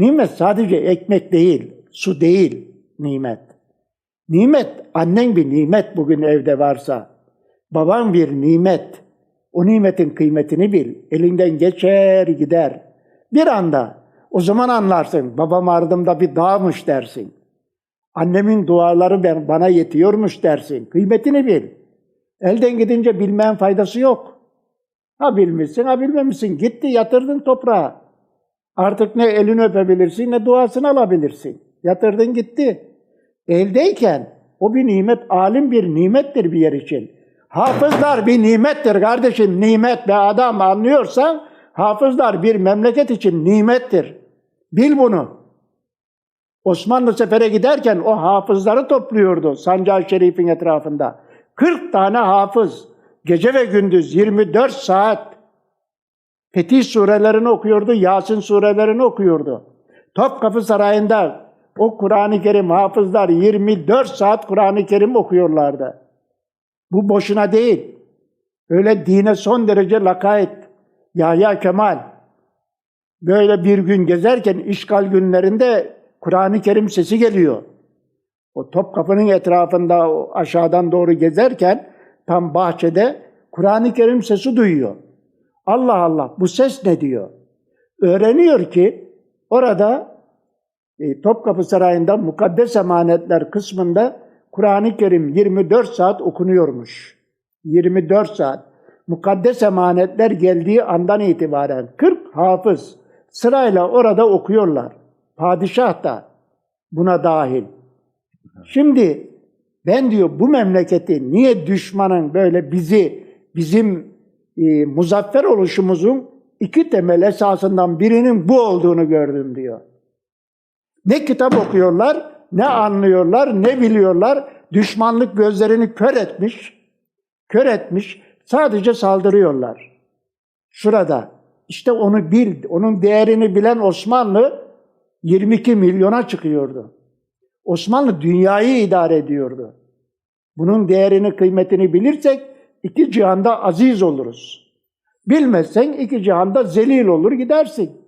Nimet sadece ekmek değil, su değil nimet. Nimet, annen bir nimet bugün evde varsa. Baban bir nimet. O nimetin kıymetini bil. Elinden geçer gider. Bir anda. O zaman anlarsın. Babam ardımda bir dağmış dersin. Annemin duaları ben, bana yetiyormuş dersin. Kıymetini bil. Elden gidince bilmeyen faydası yok. Ha bilmişsin, ha bilmemişsin. Gitti, yatırdın toprağa. Artık ne elini öpebilirsin, ne duasını alabilirsin. Yatırdın gitti. Eldeyken o bir nimet, alim bir nimettir bir yer için. Hafızlar bir nimettir kardeşim, nimet ve adam anlıyorsan, hafızlar bir memleket için nimettir. Bil bunu. Osmanlı sefere giderken o hafızları topluyordu Sancar Şerif'in etrafında. 40 tane hafız gece ve gündüz 24 saat Fetih surelerini okuyordu, Yasin surelerini okuyordu. Topkapı Sarayı'nda o Kur'an-ı Kerim hafızlar 24 saat Kur'an-ı Kerim okuyorlardı. Bu boşuna değil. Öyle dine son derece lakayt. Yahya Kemal böyle bir gün gezerken işgal günlerinde Kur'an-ı Kerim sesi geliyor. O Topkapı'nın etrafında aşağıdan doğru gezerken tam bahçede Kur'an-ı Kerim sesi duyuyor. Allah Allah bu ses ne diyor? Öğreniyor ki orada e, Topkapı Sarayı'nda mukaddes emanetler kısmında Kur'an-ı Kerim 24 saat okunuyormuş. 24 saat. Mukaddes emanetler geldiği andan itibaren 40 hafız sırayla orada okuyorlar. Padişah da buna dahil. Şimdi ben diyor bu memleketi niye düşmanın böyle bizi bizim e, muzaffer oluşumuzun iki temel esasından birinin bu olduğunu gördüm diyor. Ne kitap okuyorlar, ne anlıyorlar, ne biliyorlar. Düşmanlık gözlerini kör etmiş, kör etmiş. Sadece saldırıyorlar. Şurada. işte onu bil, onun değerini bilen Osmanlı 22 milyona çıkıyordu. Osmanlı dünyayı idare ediyordu. Bunun değerini, kıymetini bilirsek iki cihanda aziz oluruz. Bilmezsen iki cihanda zelil olur gidersin.